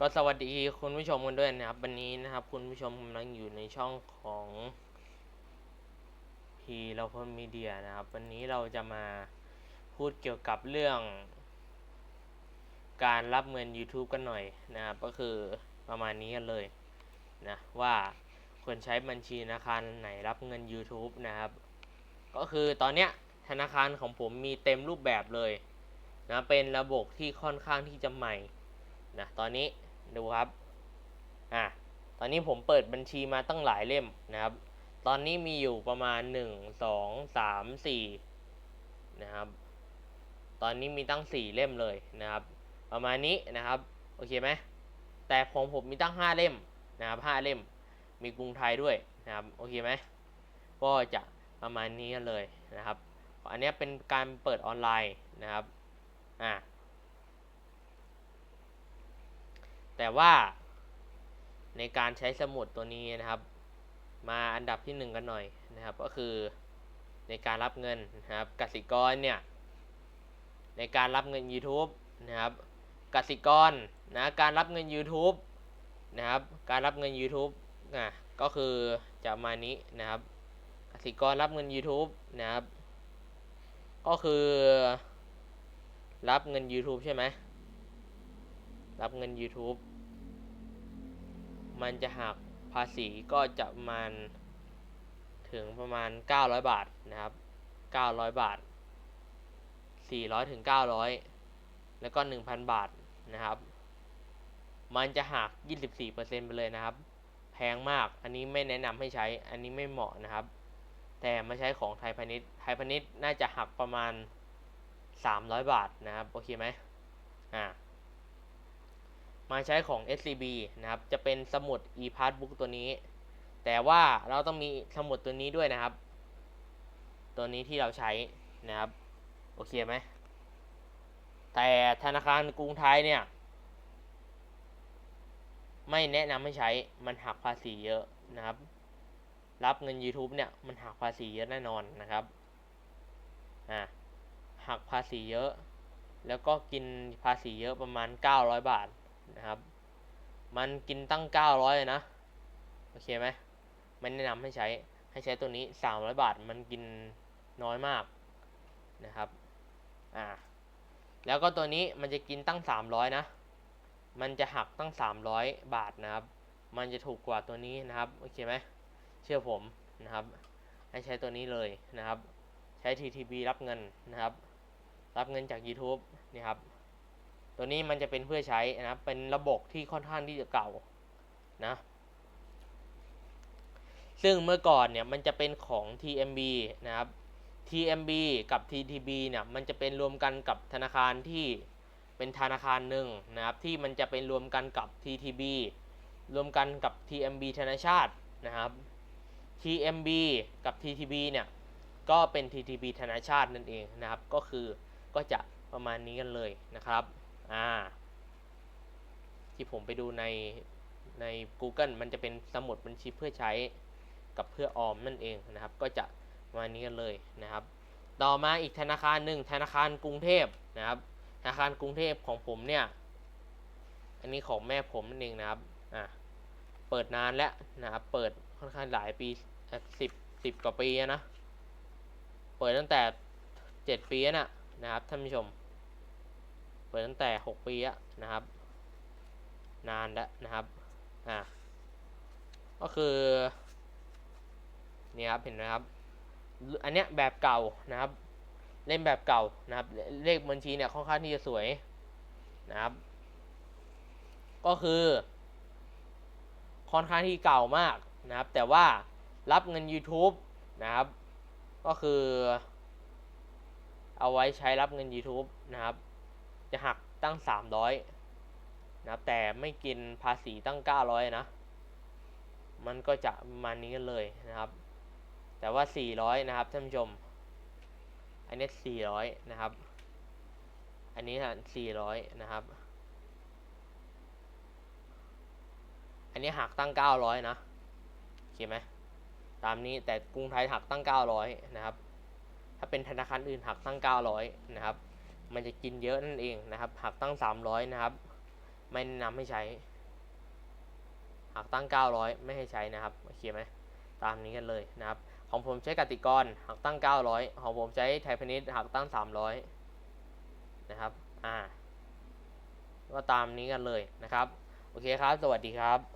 ก็สวัสดีคุณผู้ชมกันด้วยนะครับ วันนี้นะครับ คุณผู้ชมกำลังอยู่ในช่องของพีเราพมีเดียนะครับ วันนี้เราจะมาพูดเกี่ยวกับเรื่อง การรับเงิน YouTube กันหน่อยนะครับ ก็คือประมาณนี้กันเลยนะว่าควรใช้บัญชีธนาคารไหนรับเงิน YouTube นะครับ ก็คือตอนเนี้ยธนาคารของผมมีเต็มรูปแบบเลยนะเป็นระบบที่ค่อนข้างที่จะใหม่ นะตอนนี้ดูครับอะตอนนี้ผมเปิดบัญชีมาตั้งหลายเล่มนะครับ ตอนนี้มีอยู่ประมาณ 1 2 3 4นะครับ ตอนนี้มีตั้ง 4 เล่มเลยนะครับ ประมาณนี้นะครับโอเคไหมแต่ของผมมีตั้ง 5 เล่มนะครับ5เล่ม มีกรุงไทยด้วยนะครับโอเคไหมก็จะประมาณนี้เลยนะครับ อันนี้เป็นการเปิดออนไลน์นะครับอ่า แต่ว่า ในการใช้สมุดตัวนี้นะครับ มาอันดับที่หนึ่งกันหน่อยนะครับ ก็คือในการรับเงินนะครับกสิกรเนี่ยในการรับเงิน YouTube นะครับกสิกรนะการรับเงิน YouTube นะครับ การรับเงิน YouTube นะก็คือจะมานี้นะครับกสิกรรับเงิน YouTube นะครับ ก็คือ รับเงิน YouTube ใช่ไหม รับเงิน YouTube มันจะหักภาษีก็จะประมาณถึงประมาณ 900 บาทนะครับ 900 บาท 400ถึง900 แล้วก็ 1,000 บาทนะครับ มันจะหัก 24%ไปเลยนะครับ แพงมาก อันนี้ไม่แนะนำให้ใช้ อันนี้ไม่เหมาะนะครับ แต่มาใช้ของไทยพาณิชย์ ไทยพาณิชย์น่าจะหักประมาณ 300 บาทนะครับ โอเคไหมอ่า มาใช้ของ SCB นะครับ จะเป็นสมุด e-passbook ตัวนี้ แต่ว่าเราต้องมีสมุดตัวนี้ด้วยนะครับ ตัวนี้ที่เราใช้นะครับ โอเคไหม แต่ธนาคารกรุงไทยเนี่ย ไม่แนะนำให้ใช้ มันหักภาษีเยอะนะครับ รับเงิน YouTube เนี่ย มันหักภาษีเยอะแน่นอนนะครับ อ่า หักภาษีเยอะ แล้วก็กินภาษีเยอะประมาณ 900 บาท นะครับ มันกินตั้ง 900เลยนะ โอเคไหมไม่แนะนำให้ใช้ ให้ใช้ตัวนี้ 300 บาท มันกินน้อยมากนะครับ อ่า แล้วก็ตัวนี้มันจะกินตั้ง 300 นะ มันจะหักตั้ง 300 บาทนะครับ มันจะถูกกว่าตัวนี้นะครับ โอเคไหม เชื่อผมนะครับ ให้ใช้ตัวนี้เลยนะครับ ใช้ TTB รับเงินนะครับ รับเงินจาก YouTube นี่ครับ ตัวนี้มันจะเป็นเพื่อใช้นะครับเป็นระบบที่ค่อนข้างที่จะเก่านะซึ่งเมื่อก่อนเนี่ยมันจะเป็นของ TMB นะครับ TMB กับ TTB เนี่ยมันจะเป็นรวมกันกับธนาคารที่เป็นธนาคารหนึ่งนะครับที่มันจะเป็นรวมกันกับ TTB รวมกันกับ TMB ธนาชาตินะครับ TMB กับ TTB เนี่ยก็เป็น TTB ธนาชาตินั่นเองนะครับ ก็คือก็จะประมาณนี้กันเลยนะครับ อ่า ที่ผมไปดูในใน Google มันจะเป็นสมุดบัญชีเพื่อใช้กับเพื่อออมนั่นเองนะครับ ก็จะมานี้กันเลยนะครับ ต่อมาอีกธนาคารหนึ่งธนาคารกรุงเทพนะครับ ธนาคารกรุงเทพของผมเนี่ย อันนี้ของแม่ผมนั่นเองนะครับอ่าเปิดนานแล้วนะครับ เปิดค่อนข้างหลายปีสิบสิบกว่าปีนะ เปิดตั้งแต่เจ็ดปีนะนะครับท่านผู้ชม ปิดตั้งแต่หกปีอะนะครับ นานแล้วนะครับอ่าก็คือนี่ครับเห็นไหมครับอันเนี้ยแบบเก่านะครับ เล่นแบบเก่านะครับ เลขบัญชีเนี่ยค่อนข้างที่จะสวยนะครับ ก็คือ ค่อนข้างที่เก่ามากนะครับ แต่ว่ารับเงิน YouTube นะครับ ก็คือ เอาไว้ใช้รับเงิน YouTube นะครับ จะหักตั้ง 300นะแต่ไม่กินภาษีตั้ง 900 นะ มันก็จะประมาณนี้กันเลยนะครับ แต่ว่า 400 นะครับท่านผู้ชม อันนี้ 400 นะครับ อันนี้ฮะ400 นะครับ อันนี้หักตั้ง 900 นะโอเคไหมตามนี้แต่กรุงไทยหักตั้ง 900 นะครับ ถ้าเป็นธนาคารอื่นหักตั้ง 900 นะครับ มันจะกินเยอะนั่นเองนะครับหักตั้ง 300 นะครับ ไม่แนะนำให้ใช้ หากตั้ง 900 ไม่ให้ใช้นะครับโอเคไหมตามนี้กันเลยนะครับ ของผมใช้กติกรหากตั้ง 900 ของผมใช้ไทยพาณิชหากตั้ง 300 นะครับ อ่าก็ตามนี้กันเลยนะครับ โอเคครับ สวัสดีครับ